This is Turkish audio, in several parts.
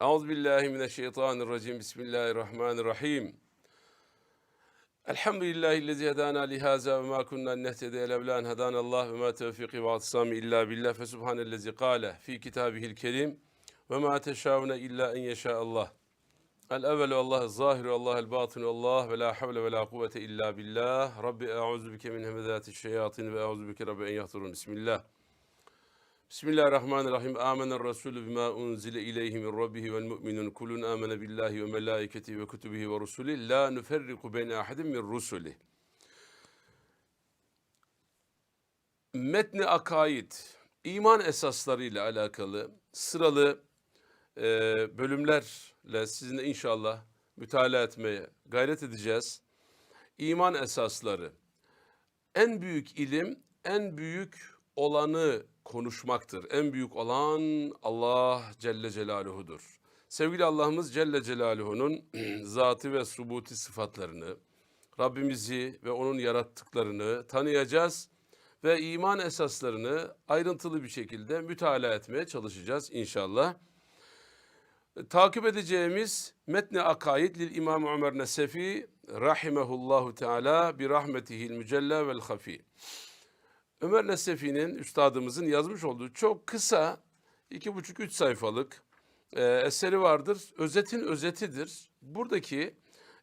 Euzu billahi mineşşeytanirracim. Bismillahirrahmanirrahim. Elhamdülillahi'llezî hedâna lihaza ve mâ kunnâ nehtediye levlân hedânallah ve mâ tevfîkî ve atsâmi illâ billah fe subhanellezî kâle fî kitâbihil kerim ve mâ teşâune illâ en yeşâallah. El evvelu Allah, zahiru Allah, el batinu Allah ve la havle ve la kuvvete illa billah. Rabbi e'uzu bike min hemezâti şeyatin ve e'uzu bike Rabbi en yahturun. Bismillah. Bismillahirrahmanirrahim. Amener Resulü bima unzile ileyhi min rabbihi vel mu'minun kulun amene billahi ve melaiketihi ve kutubihi ve rusulihi la nuferriku beyne ahadin min rusuli. Metni akaid, iman esaslarıyla alakalı sıralı e, bölümlerle sizinle inşallah mütalaa etmeye gayret edeceğiz. İman esasları. En büyük ilim, en büyük olanı konuşmaktır. En büyük olan Allah Celle Celaluhu'dur. Sevgili Allah'ımız Celle Celaluhu'nun zatı ve subuti sıfatlarını, Rabbimizi ve onun yarattıklarını tanıyacağız ve iman esaslarını ayrıntılı bir şekilde mütalaa etmeye çalışacağız inşallah. Takip edeceğimiz Metni Akaid lil İmam Ömer Nesefi rahimehullahu teala bi rahmetihil mücella vel hafi. Ömer Nesefi'nin üstadımızın yazmış olduğu çok kısa iki buçuk üç sayfalık e, eseri vardır. Özetin özetidir. Buradaki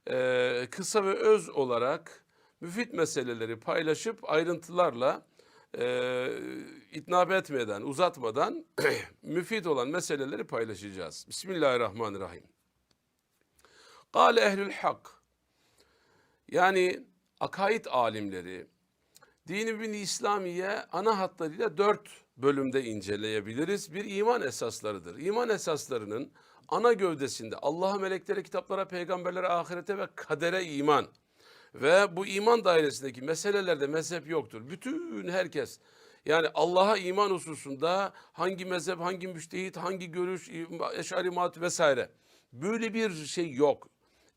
e, kısa ve öz olarak müfit meseleleri paylaşıp ayrıntılarla e, itnab etmeden, uzatmadan müfit olan meseleleri paylaşacağız. Bismillahirrahmanirrahim. Kale ehlül hak. Yani akaid alimleri, Dini bin İslamiye ana hatlarıyla dört bölümde inceleyebiliriz. Bir iman esaslarıdır. İman esaslarının ana gövdesinde Allah'a, meleklere, kitaplara, peygamberlere, ahirete ve kadere iman. Ve bu iman dairesindeki meselelerde mezhep yoktur. Bütün herkes yani Allah'a iman hususunda hangi mezhep, hangi müştehit, hangi görüş, eşari vesaire. Böyle bir şey yok.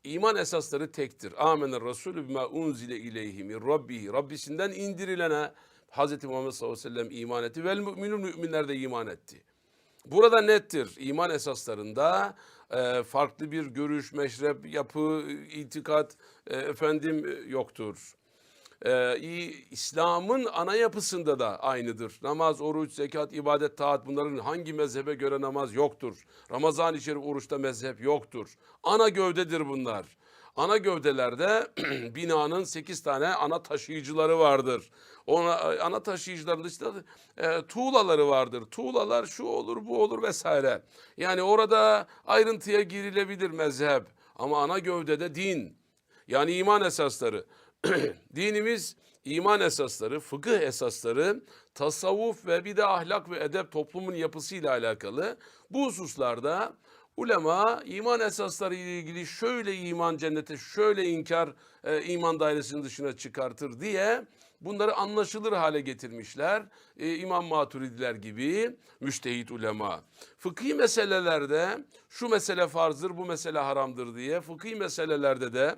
İman esasları tektir. Amener Resulü bima unzile ileyhi min rabbihi. Rabbisinden indirilene Hz. Muhammed sallallahu aleyhi ve sellem iman etti. Vel müminun müminler de iman etti. Burada nettir. İman esaslarında e, farklı bir görüş, meşrep, yapı, itikat e, efendim e, yoktur. Ee, İslam'ın ana yapısında da aynıdır. Namaz, oruç, zekat, ibadet, taat bunların hangi mezhebe göre namaz yoktur. Ramazan-ı Şerif oruçta mezhep yoktur. Ana gövdedir bunlar. Ana gövdelerde binanın sekiz tane ana taşıyıcıları vardır. Ona, ana taşıyıcıların dışında e, tuğlaları vardır. Tuğlalar şu olur bu olur vesaire. Yani orada ayrıntıya girilebilir mezhep. Ama ana gövdede din yani iman esasları. Dinimiz iman esasları, fıkıh esasları, tasavvuf ve bir de ahlak ve edep toplumun yapısıyla alakalı. Bu hususlarda ulema iman esasları ile ilgili şöyle iman cennete, şöyle inkar e, iman dairesinin dışına çıkartır diye bunları anlaşılır hale getirmişler. E, İmam Maturidiler gibi müştehit ulema. Fıkhi meselelerde şu mesele farzdır, bu mesele haramdır diye fıkhi meselelerde de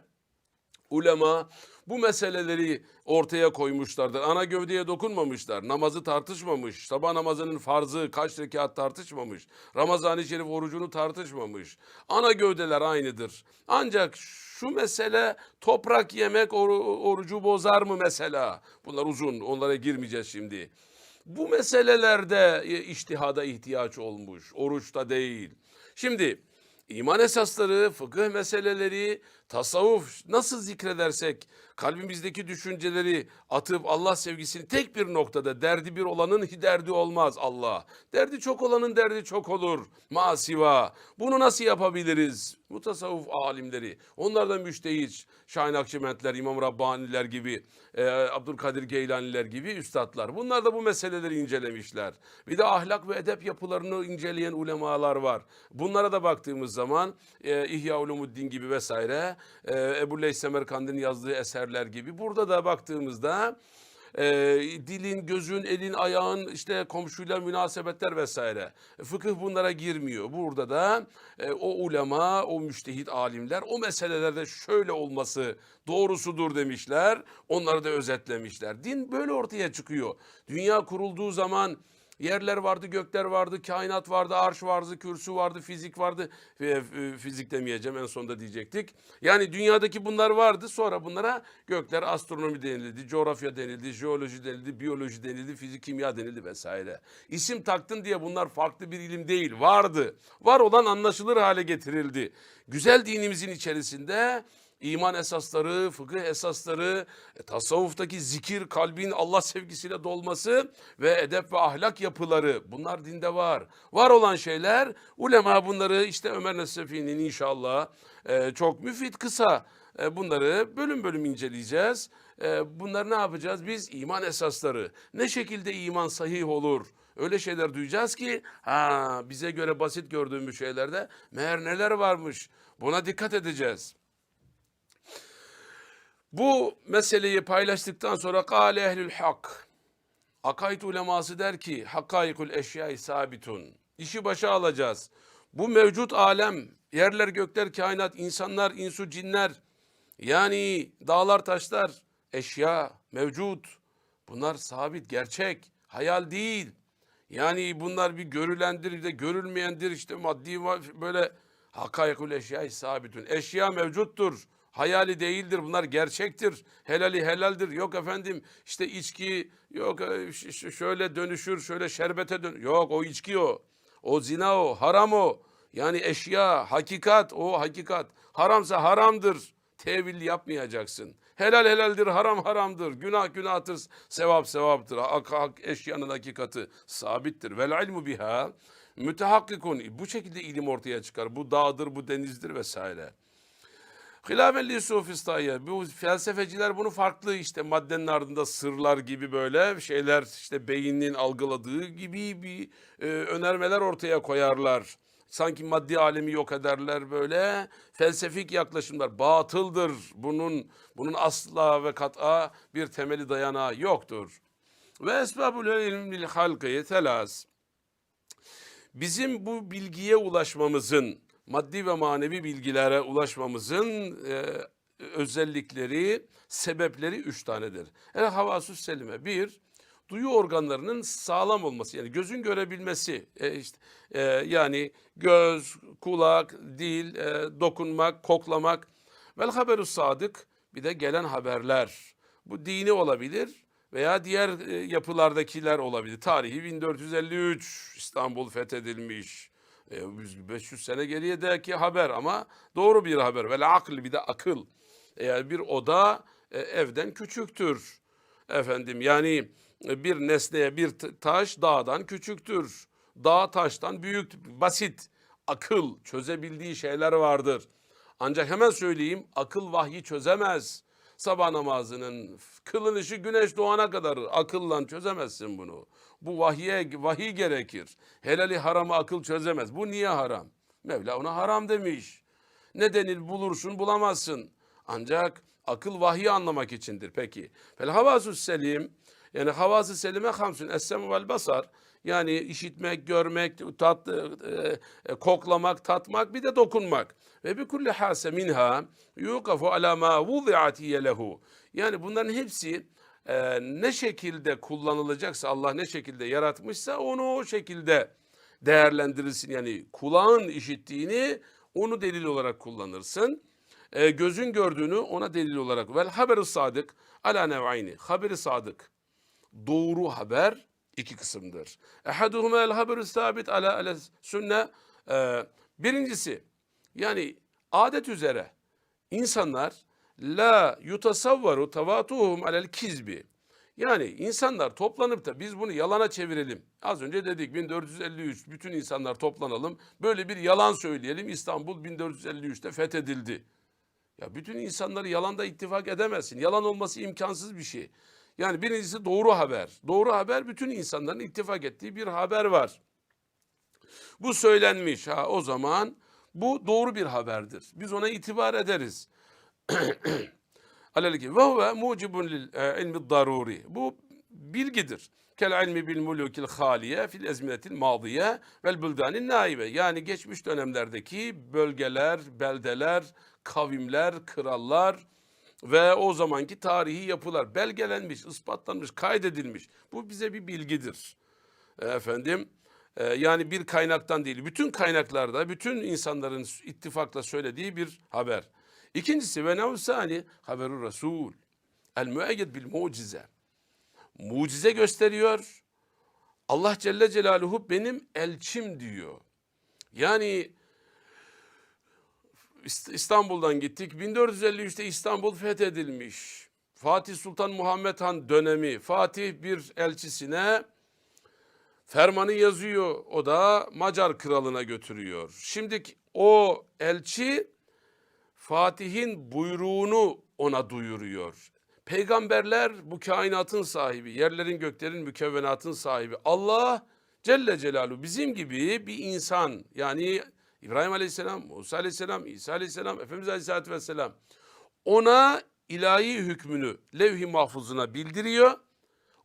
ulema bu meseleleri ortaya koymuşlardır. Ana gövdeye dokunmamışlar. Namazı tartışmamış. Sabah namazının farzı kaç rekat tartışmamış. Ramazan-ı Şerif orucunu tartışmamış. Ana gövdeler aynıdır. Ancak şu mesele toprak yemek or- orucu bozar mı mesela? Bunlar uzun. Onlara girmeyeceğiz şimdi. Bu meselelerde iştihada ihtiyaç olmuş. Oruçta değil. Şimdi iman esasları, fıkıh meseleleri, tasavvuf nasıl zikredersek kalbimizdeki düşünceleri atıp Allah sevgisini tek bir noktada derdi bir olanın derdi olmaz Allah. Derdi çok olanın derdi çok olur. Masiva. Bunu nasıl yapabiliriz? Bu tasavvuf alimleri. Onlardan müştehit, Şahin Akçementler, İmam Rabbaniler gibi, e, Abdülkadir Geylaniler gibi üstadlar. Bunlar da bu meseleleri incelemişler. Bir de ahlak ve edep yapılarını inceleyen ulemalar var. Bunlara da baktığımız zaman e, İhya Ulumuddin gibi vesaire, e, Ebu Leys Semerkand'ın yazdığı eserler gibi. Burada da baktığımızda e, dilin, gözün, elin, ayağın, işte komşuyla münasebetler vesaire. Fıkıh bunlara girmiyor. Burada da e, o ulema, o müştehit alimler o meselelerde şöyle olması doğrusudur demişler. Onları da özetlemişler. Din böyle ortaya çıkıyor. Dünya kurulduğu zaman Yerler vardı, gökler vardı, kainat vardı, arş vardı, kürsü vardı, fizik vardı. E, fizik demeyeceğim en sonunda diyecektik. Yani dünyadaki bunlar vardı. Sonra bunlara gökler, astronomi denildi, coğrafya denildi, jeoloji denildi, biyoloji denildi, fizik, kimya denildi vesaire. İsim taktın diye bunlar farklı bir ilim değil. Vardı. Var olan anlaşılır hale getirildi. Güzel dinimizin içerisinde iman esasları, fıkıh esasları, e, tasavvuftaki zikir, kalbin Allah sevgisiyle dolması ve edep ve ahlak yapıları bunlar dinde var. Var olan şeyler ulema bunları işte Ömer Nesefi'nin inşallah e, çok müfit kısa e, bunları bölüm bölüm inceleyeceğiz. Bunları ne yapacağız? Biz iman esasları ne şekilde iman sahih olur? Öyle şeyler duyacağız ki ha bize göre basit gördüğümüz şeylerde meğer neler varmış. Buna dikkat edeceğiz. Bu meseleyi paylaştıktan sonra kâle ehlül hak. Akaid uleması der ki hakkaikul eşyai sabitun. İşi başa alacağız. Bu mevcut alem, yerler, gökler, kainat, insanlar, insu, cinler, yani dağlar, taşlar, eşya mevcut. Bunlar sabit, gerçek, hayal değil. Yani bunlar bir görülendir, de görülmeyendir. işte maddi böyle hakkaikul eşyai sabitun. Eşya mevcuttur. Hayali değildir bunlar gerçektir. Helali helaldir. Yok efendim işte içki yok e, şöyle dönüşür şöyle şerbete dön. Yok o içki o. O zina o haram o. Yani eşya hakikat o hakikat. Haramsa haramdır. Tevil yapmayacaksın. Helal helaldir, haram haramdır. Günah günahtır, sevap sevaptır. Hak, hak eşyanın hakikati sabittir. Vel ilmu biha mütehakkikun. Bu şekilde ilim ortaya çıkar. Bu dağdır, bu denizdir vesaire. Hilafen li sufistayye. Bu felsefeciler bunu farklı işte maddenin ardında sırlar gibi böyle şeyler işte beynin algıladığı gibi bir e, önermeler ortaya koyarlar. Sanki maddi alemi yok ederler böyle. Felsefik yaklaşımlar batıldır. Bunun bunun asla ve kat'a bir temeli dayanağı yoktur. Ve esbabul ilm lil halqi telas. Bizim bu bilgiye ulaşmamızın, maddi ve manevi bilgilere ulaşmamızın e, özellikleri, sebepleri üç tanedir. El havasüs selime. Bir, duyu organlarının sağlam olması yani gözün görebilmesi e, işte e, yani göz, kulak, dil, e, dokunmak, koklamak vel haberü sadık bir de gelen haberler. Bu dini olabilir veya diğer e, yapılardakiler olabilir. Tarihi 1453 İstanbul fethedilmiş. E, 500 sene geriyedeki haber ama doğru bir haber. Vel akıl bir de akıl. Eğer bir oda e, evden küçüktür. Efendim yani e, bir nesneye bir taş dağdan küçüktür. Dağ taştan büyük, basit. Akıl çözebildiği şeyler vardır. Ancak hemen söyleyeyim akıl vahyi çözemez. Sabah namazının kılınışı güneş doğana kadar akılla çözemezsin bunu. Bu vahiye, vahiy gerekir. Helali haramı akıl çözemez. Bu niye haram? Mevla ona haram demiş. Ne denil bulursun bulamazsın. Ancak akıl vahyi anlamak içindir. Peki. Fel havasus selim yani havası selime hamsun essem vel basar. Yani işitmek, görmek, tat, e, e, koklamak, tatmak bir de dokunmak. Ve bir kulli hase minha yukafu ala ma vudi'atiye lehu. Yani bunların hepsi e, ne şekilde kullanılacaksa Allah ne şekilde yaratmışsa onu o şekilde değerlendirilsin. Yani kulağın işittiğini onu delil olarak kullanırsın. E, gözün gördüğünü ona delil olarak. Vel haberi sadık ala nev'ayni. Haberi sadık. Doğru haber iki kısımdır. Ehaduhuma el haberu sabit ala ala sünne. E, birincisi yani adet üzere insanlar la yutasavvaru tavatuhum alel kizbi. Yani insanlar toplanıp da biz bunu yalana çevirelim. Az önce dedik 1453 bütün insanlar toplanalım. Böyle bir yalan söyleyelim. İstanbul 1453'te fethedildi. Ya bütün insanları yalanda ittifak edemezsin. Yalan olması imkansız bir şey. Yani birincisi doğru haber. Doğru haber bütün insanların ittifak ettiği bir haber var. Bu söylenmiş. Ha o zaman bu doğru bir haberdir. Biz ona itibar ederiz. Alelki ve huve mucibun lil e, ilmi daruri. Bu bilgidir. Kel ilmi bil mulukil haliye fil ezminetil madiye vel buldanin naibe. Yani geçmiş dönemlerdeki bölgeler, beldeler, kavimler, krallar ve o zamanki tarihi yapılar belgelenmiş, ispatlanmış, kaydedilmiş. Bu bize bir bilgidir. e, efendim e, yani bir kaynaktan değil bütün kaynaklarda bütün insanların ittifakla söylediği bir haber. İkincisi ve nevsani haberu Resul. El müeyyed bil mucize. Mucize gösteriyor. Allah Celle Celaluhu benim elçim diyor. Yani İst- İstanbul'dan gittik. 1453'te İstanbul fethedilmiş. Fatih Sultan Muhammed Han dönemi. Fatih bir elçisine fermanı yazıyor. O da Macar kralına götürüyor. Şimdi o elçi Fatih'in buyruğunu ona duyuruyor. Peygamberler bu kainatın sahibi, yerlerin göklerin mükevvenatın sahibi. Allah Celle Celaluhu bizim gibi bir insan yani İbrahim Aleyhisselam, Musa Aleyhisselam, İsa Aleyhisselam, Efendimiz Aleyhisselatü Vesselam ona ilahi hükmünü levh-i mahfuzuna bildiriyor.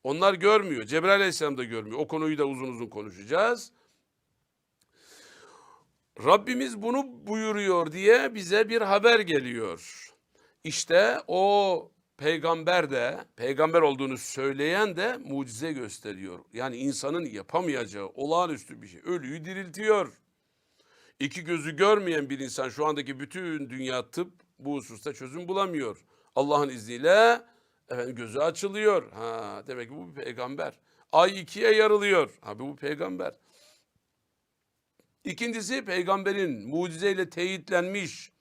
Onlar görmüyor. Cebrail Aleyhisselam da görmüyor. O konuyu da uzun uzun konuşacağız. Rabbimiz bunu buyuruyor diye bize bir haber geliyor. İşte o peygamber de, peygamber olduğunu söyleyen de mucize gösteriyor. Yani insanın yapamayacağı olağanüstü bir şey. Ölüyü diriltiyor. İki gözü görmeyen bir insan şu andaki bütün dünya tıp bu hususta çözüm bulamıyor. Allah'ın izniyle efendim gözü açılıyor. Ha demek ki bu bir peygamber. Ay ikiye yarılıyor. Ha bu peygamber. İkincisi peygamberin mucizeyle teyitlenmiş.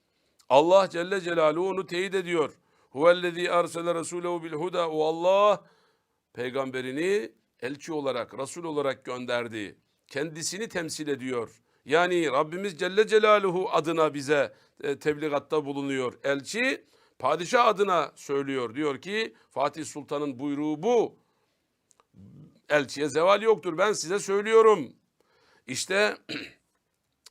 Allah Celle Celaluhu onu teyit ediyor. Huvellezî ersele Resulehu bil huda. O Allah peygamberini elçi olarak, Resul olarak gönderdi. Kendisini temsil ediyor. Yani Rabbimiz Celle Celaluhu adına bize e, tebligatta bulunuyor. Elçi padişah adına söylüyor. Diyor ki Fatih Sultan'ın buyruğu bu. Elçiye zeval yoktur. Ben size söylüyorum. İşte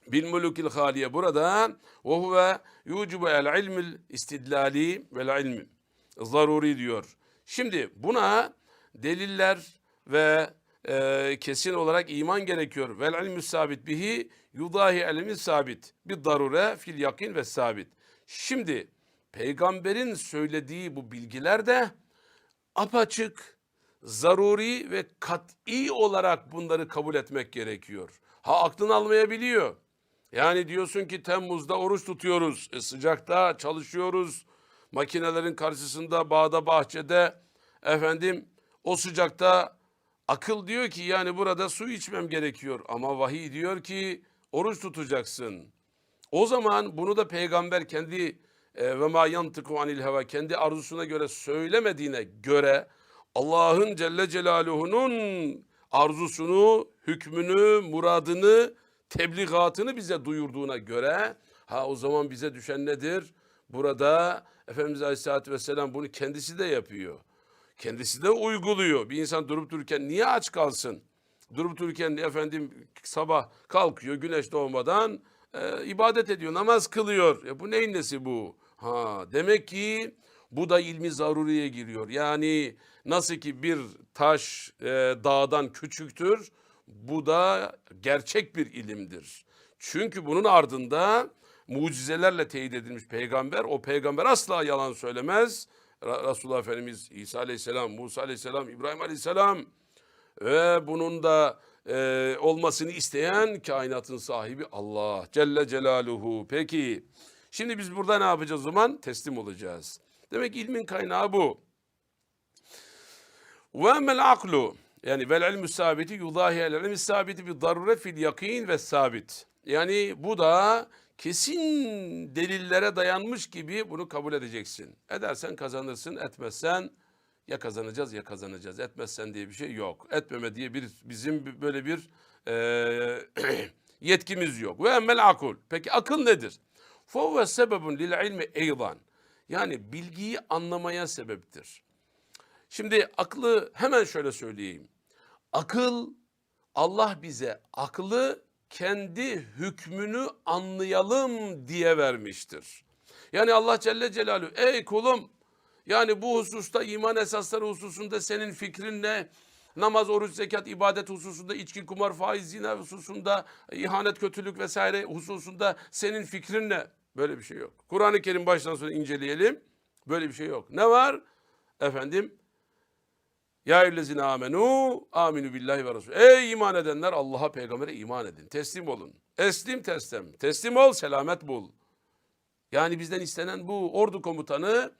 bil mulukil haliye burada ve huve yucibu el ilmil istidlali vel ilmi zaruri diyor. Şimdi buna deliller ve e, kesin olarak iman gerekiyor. Vel ilmü sabit bihi yudahi ilmi sabit. Bir darure fil yakin ve sabit. Şimdi peygamberin söylediği bu bilgiler de apaçık, zaruri ve kat'i olarak bunları kabul etmek gerekiyor. Ha aklın almayabiliyor. Yani diyorsun ki Temmuz'da oruç tutuyoruz, e, sıcakta çalışıyoruz, makinelerin karşısında, bağda, bahçede, efendim o sıcakta akıl diyor ki yani burada su içmem gerekiyor. Ama vahiy diyor ki oruç tutacaksın. O zaman bunu da peygamber kendi e, ve ma yantıku anil heva kendi arzusuna göre söylemediğine göre Allah'ın Celle Celaluhu'nun arzusunu, hükmünü, muradını, tebligatını bize duyurduğuna göre ha o zaman bize düşen nedir? Burada Efendimiz Aleyhisselatü Vesselam bunu kendisi de yapıyor. Kendisi de uyguluyor. Bir insan durup dururken niye aç kalsın? Durup dururken efendim sabah kalkıyor güneş doğmadan e, ibadet ediyor, namaz kılıyor. Ya bu neyin nesi bu? Ha demek ki bu da ilmi zaruriye giriyor. Yani nasıl ki bir taş e, dağdan küçüktür, bu da gerçek bir ilimdir. Çünkü bunun ardında mucizelerle teyit edilmiş peygamber, o peygamber asla yalan söylemez. Resulullah Efendimiz İsa Aleyhisselam, Musa Aleyhisselam, İbrahim Aleyhisselam ve bunun da e, olmasını isteyen kainatın sahibi Allah Celle Celaluhu. Peki şimdi biz burada ne yapacağız o zaman? Teslim olacağız. Demek ilmin kaynağı bu. Ve emmel aklu yani vel ilmü sabiti yudahi el ilmü sabiti bi darure fil yakin ve sabit. Yani bu da kesin delillere dayanmış gibi bunu kabul edeceksin. Edersen kazanırsın, etmezsen ya kazanacağız ya kazanacağız. Etmezsen diye bir şey yok. Etmeme diye bir bizim böyle bir e, yetkimiz yok. Ve emmel akul. Peki akıl nedir? Fevve sebebun lil ilmi eydan. Yani bilgiyi anlamaya sebeptir. Şimdi aklı hemen şöyle söyleyeyim. Akıl Allah bize aklı kendi hükmünü anlayalım diye vermiştir. Yani Allah Celle Celaluhu ey kulum yani bu hususta iman esasları hususunda senin fikrin ne? Namaz, oruç, zekat, ibadet hususunda, içki, kumar, faiz, zina hususunda, ihanet, kötülük vesaire hususunda senin fikrin ne? Böyle bir şey yok. Kur'an-ı Kerim baştan sona inceleyelim. Böyle bir şey yok. Ne var? Efendim Ya eyyühellezine amenu aminu billahi ve resul. Ey iman edenler Allah'a peygambere iman edin. Teslim olun. Eslim teslem. Teslim ol selamet bul. Yani bizden istenen bu ordu komutanı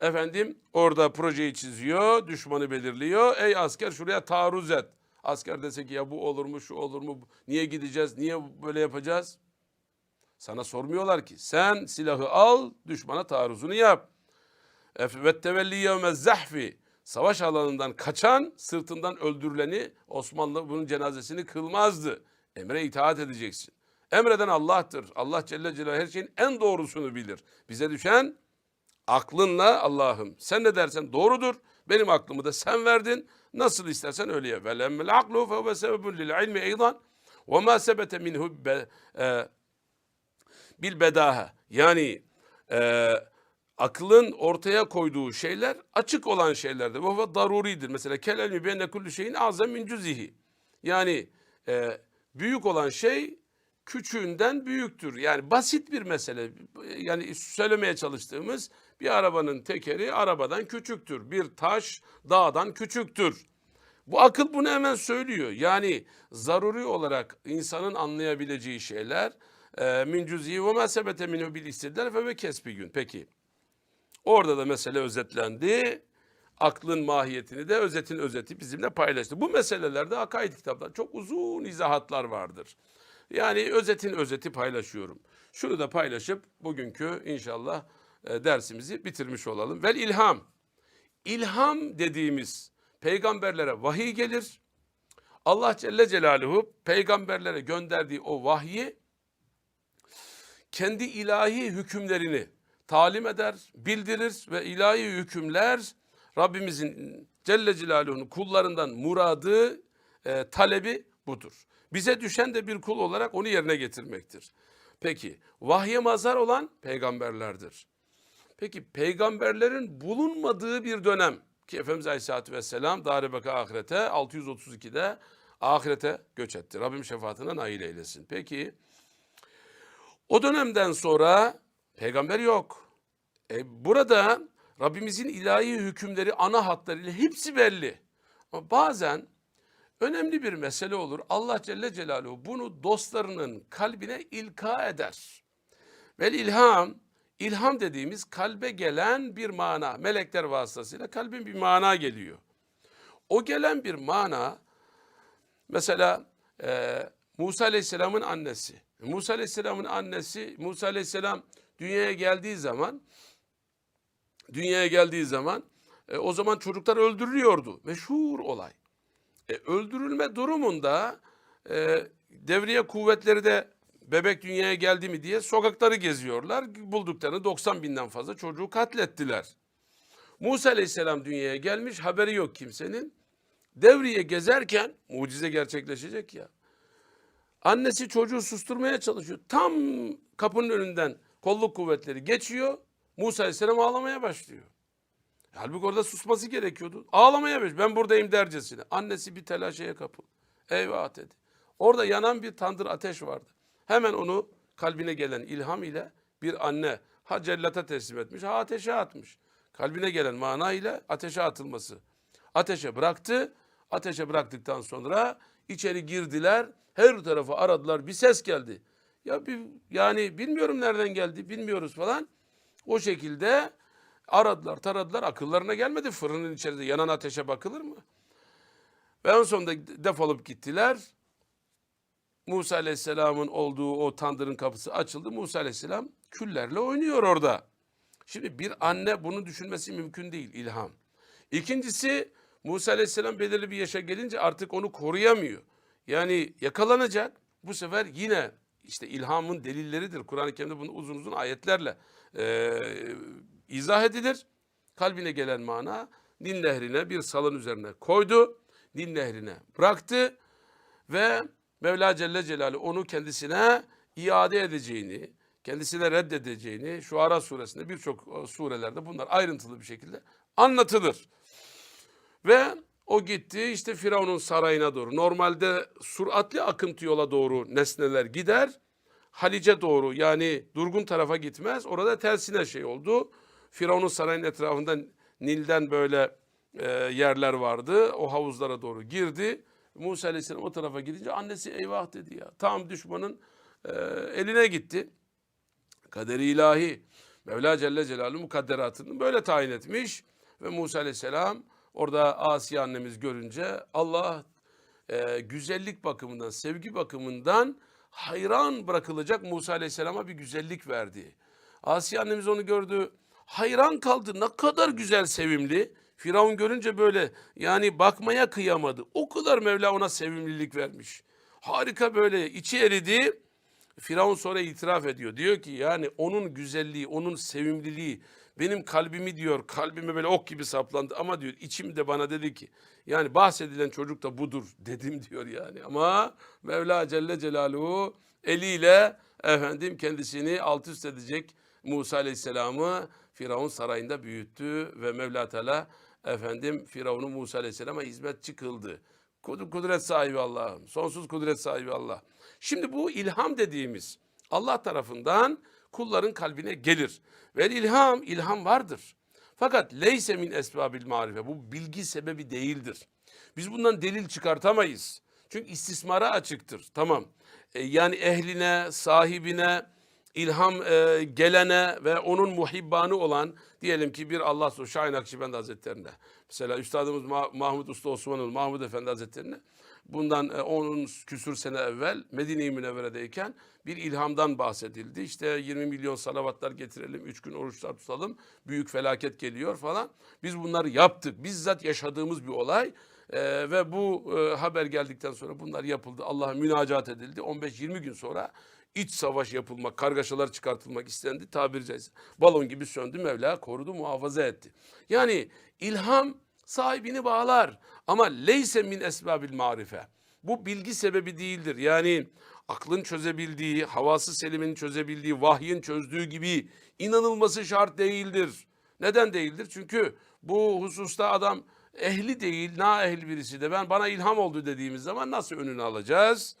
efendim orada projeyi çiziyor, düşmanı belirliyor. Ey asker şuraya taarruz et. Asker dese ki ya bu olur mu, şu olur mu, niye gideceğiz, niye böyle yapacağız? Sana sormuyorlar ki. Sen silahı al, düşmana taarruzunu yap. Ve tevelli zahfi. Savaş alanından kaçan, sırtından öldürüleni Osmanlı bunun cenazesini kılmazdı. Emre itaat edeceksin. Emreden Allah'tır. Allah Celle Celaluhu her şeyin en doğrusunu bilir. Bize düşen aklınla Allah'ım sen ne dersen doğrudur. Benim aklımı da sen verdin. Nasıl istersen öyle yap. Ve lemmel aklu fe huve sebebun lil ilmi eydan. Ve ma sebete minhu e, bil bedaha. Yani e, aklın ortaya koyduğu şeyler açık olan şeylerdir. Bu daruridir. Mesela kelel mi benne kullu şeyin azam min cüzihi. Yani e, büyük olan şey küçüğünden büyüktür. Yani basit bir mesele. Yani söylemeye çalıştığımız bir arabanın tekeri arabadan küçüktür. Bir taş dağdan küçüktür. Bu akıl bunu hemen söylüyor. Yani zaruri olarak insanın anlayabileceği şeyler e, min cüz'i ve ma sebete minhu bil istidlal ve ve kesbi gün. Peki. Orada da mesele özetlendi. Aklın mahiyetini de özetin özeti bizimle paylaştı. Bu meselelerde akaid kitaplar çok uzun izahatlar vardır. Yani özetin özeti paylaşıyorum. Şunu da paylaşıp bugünkü inşallah e, dersimizi bitirmiş olalım. Vel ilham. İlham dediğimiz peygamberlere vahiy gelir. Allah Celle Celaluhu peygamberlere gönderdiği o vahyi kendi ilahi hükümlerini talim eder, bildirir ve ilahi hükümler Rabbimizin Celle Celaluhu'nun kullarından muradı, e, talebi budur. Bize düşen de bir kul olarak onu yerine getirmektir. Peki vahye mazhar olan peygamberlerdir. Peki peygamberlerin bulunmadığı bir dönem ki Efendimiz Aleyhisselatü Vesselam Dârebeka ahirete 632'de ahirete göç etti. Rabbim şefaatine nail eylesin. Peki o dönemden sonra peygamber yok. E, burada Rabbimizin ilahi hükümleri ana hatlarıyla hepsi belli. Ama bazen önemli bir mesele olur. Allah Celle Celaluhu bunu dostlarının kalbine ilka eder. Ve ilham, ilham dediğimiz kalbe gelen bir mana. Melekler vasıtasıyla kalbin bir mana geliyor. O gelen bir mana mesela e, Musa Aleyhisselam'ın annesi. Musa Aleyhisselam'ın annesi Musa Aleyhisselam dünyaya geldiği zaman dünyaya geldiği zaman e, o zaman çocuklar öldürülüyordu. Meşhur olay. E, öldürülme durumunda e, devriye kuvvetleri de bebek dünyaya geldi mi diye sokakları geziyorlar. Bulduklarını 90 binden fazla çocuğu katlettiler. Musa Aleyhisselam dünyaya gelmiş haberi yok kimsenin. Devriye gezerken mucize gerçekleşecek ya. Annesi çocuğu susturmaya çalışıyor. Tam kapının önünden kolluk kuvvetleri geçiyor. Musa Aleyhisselam ağlamaya başlıyor. Halbuki orada susması gerekiyordu. Ağlamaya başlıyor. Ben buradayım dercesine. Annesi bir telaşeye kapıldı. Eyvah dedi. Orada yanan bir tandır ateş vardı. Hemen onu kalbine gelen ilham ile bir anne ha cellata teslim etmiş ha ateşe atmış. Kalbine gelen mana ile ateşe atılması. Ateşe bıraktı. Ateşe bıraktıktan sonra içeri girdiler. Her tarafı aradılar. Bir ses geldi. Ya bir, yani bilmiyorum nereden geldi, bilmiyoruz falan. O şekilde aradılar, taradılar. Akıllarına gelmedi. Fırının içerisinde yanan ateşe bakılır mı? Ve en sonunda defolup gittiler. Musa Aleyhisselam'ın olduğu o tandırın kapısı açıldı. Musa Aleyhisselam küllerle oynuyor orada. Şimdi bir anne bunu düşünmesi mümkün değil, ilham. İkincisi Musa Aleyhisselam belirli bir yaşa gelince artık onu koruyamıyor. Yani yakalanacak. Bu sefer yine işte ilhamın delilleridir. Kur'an-ı Kerim'de bunu uzun uzun ayetlerle e, izah edilir. Kalbine gelen mana Nil nehrine bir salın üzerine koydu. Nil nehrine bıraktı ve Mevla Celle Celaluhu onu kendisine iade edeceğini, kendisine reddedeceğini şu Ara suresinde birçok e, surelerde bunlar ayrıntılı bir şekilde anlatılır. Ve o gitti işte Firavun'un sarayına doğru. Normalde suratli akıntı yola doğru nesneler gider. Halice doğru yani durgun tarafa gitmez. Orada tersine şey oldu. Firavun'un sarayının etrafından Nil'den böyle e, yerler vardı. O havuzlara doğru girdi. Musa Aleyhisselam o tarafa gidince annesi eyvah dedi ya. Tam düşmanın e, eline gitti. Kaderi ilahi. Mevla Celle Celaluhu mukadderatını böyle tayin etmiş. Ve Musa Aleyhisselam orada Asiye annemiz görünce Allah e, güzellik bakımından, sevgi bakımından hayran bırakılacak Musa Aleyhisselam'a bir güzellik verdi. Asiye annemiz onu gördü. Hayran kaldı. Ne kadar güzel, sevimli. Firavun görünce böyle yani bakmaya kıyamadı. O kadar Mevla ona sevimlilik vermiş. Harika böyle içi eridi. Firavun sonra itiraf ediyor. Diyor ki yani onun güzelliği, onun sevimliliği benim kalbimi diyor kalbime böyle ok gibi saplandı ama diyor içimde bana dedi ki yani bahsedilen çocuk da budur dedim diyor yani. Ama Mevla Celle Celaluhu eliyle efendim kendisini alt üst edecek Musa Aleyhisselam'ı Firavun sarayında büyüttü ve Mevla Teala efendim Firavun'u Musa Aleyhisselam'a hizmetçi kıldı. Kud- Kudret sahibi Allah'ım. Sonsuz kudret sahibi Allah. Şimdi bu ilham dediğimiz Allah tarafından kulların kalbine gelir. Ve ilham, ilham vardır. Fakat leyse min esbabil marife. Bu bilgi sebebi değildir. Biz bundan delil çıkartamayız. Çünkü istismara açıktır. Tamam. E, yani ehline, sahibine, ilham e, gelene ve onun muhibbanı olan diyelim ki bir Allah Şahin Akşibendi Hazretlerine mesela Üstadımız Ma- Mahmud Usta Osmanlı Mahmud Efendi Hazretlerine bundan e, 10 küsür sene evvel Medine-i Münevvere'deyken bir ilhamdan bahsedildi. İşte 20 milyon salavatlar getirelim, 3 gün oruçlar tutalım, büyük felaket geliyor falan. Biz bunları yaptık. Bizzat yaşadığımız bir olay. Ee, ve bu e, haber geldikten sonra bunlar yapıldı. Allah'a münacat edildi. 15-20 gün sonra iç savaş yapılmak, kargaşalar çıkartılmak istendi tabiri caizse. Balon gibi söndü Mevla korudu muhafaza etti. Yani ilham sahibini bağlar ama leyse min esbabil marife. Bu bilgi sebebi değildir. Yani aklın çözebildiği, havası selimin çözebildiği, vahyin çözdüğü gibi inanılması şart değildir. Neden değildir? Çünkü bu hususta adam ehli değil, na ehli birisi de ben bana ilham oldu dediğimiz zaman nasıl önünü alacağız?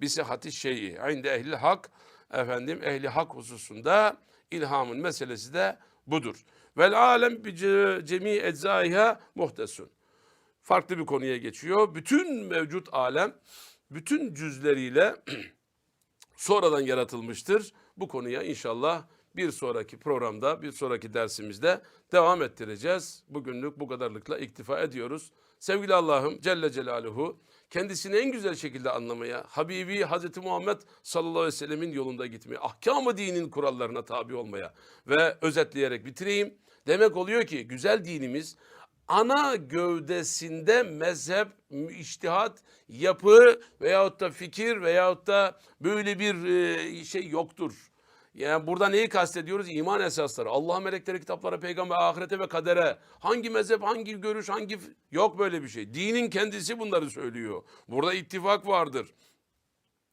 Bisihati şeyi. Inde ehli hak efendim ehli hak hususunda ilhamın meselesi de budur. Vel alem bi ce- cemi eczaiha muhtesun. Farklı bir konuya geçiyor. Bütün mevcut alem bütün cüzleriyle sonradan yaratılmıştır. Bu konuya inşallah bir sonraki programda, bir sonraki dersimizde devam ettireceğiz. Bugünlük bu kadarlıkla iktifa ediyoruz. Sevgili Allah'ım Celle Celaluhu kendisini en güzel şekilde anlamaya, Habibi Hazreti Muhammed sallallahu aleyhi ve sellemin yolunda gitmeye, ahkamı dinin kurallarına tabi olmaya ve özetleyerek bitireyim. Demek oluyor ki güzel dinimiz ana gövdesinde mezhep, iştihat, yapı veyahut da fikir veyahut da böyle bir e, şey yoktur. Yani burada neyi kastediyoruz? İman esasları. Allah melekleri, kitaplara, peygamber, ahirete ve kadere. Hangi mezhep, hangi görüş, hangi... Yok böyle bir şey. Dinin kendisi bunları söylüyor. Burada ittifak vardır.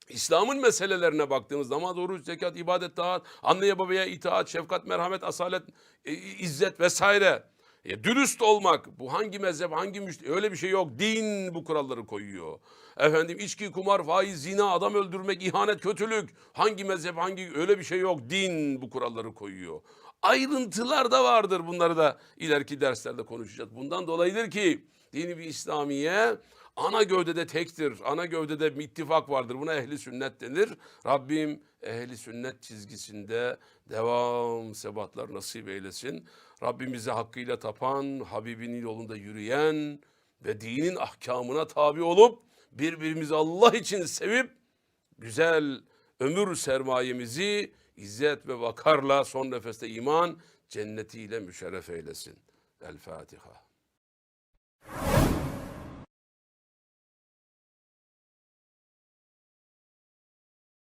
İslam'ın meselelerine baktığımız namaz, oruç, zekat, ibadet, taat, anneye babaya itaat, şefkat, merhamet, asalet, e, izzet vesaire. E, dürüst olmak, bu hangi mezhep, hangi müşteri, öyle bir şey yok. Din bu kuralları koyuyor. Efendim içki, kumar, faiz, zina, adam öldürmek, ihanet, kötülük. Hangi mezhep, hangi, öyle bir şey yok. Din bu kuralları koyuyor. Ayrıntılar da vardır. Bunları da ileriki derslerde konuşacağız. Bundan dolayıdır ki dini bir İslamiye ana gövdede tektir. Ana gövdede ittifak vardır. Buna ehli sünnet denir. Rabbim ehli sünnet çizgisinde devam sebatlar nasip eylesin. Rabbim bize hakkıyla tapan, Habibinin yolunda yürüyen ve dinin ahkamına tabi olup birbirimizi Allah için sevip güzel ömür sermayemizi izzet ve vakarla son nefeste iman cennetiyle müşerref eylesin. El Fatiha.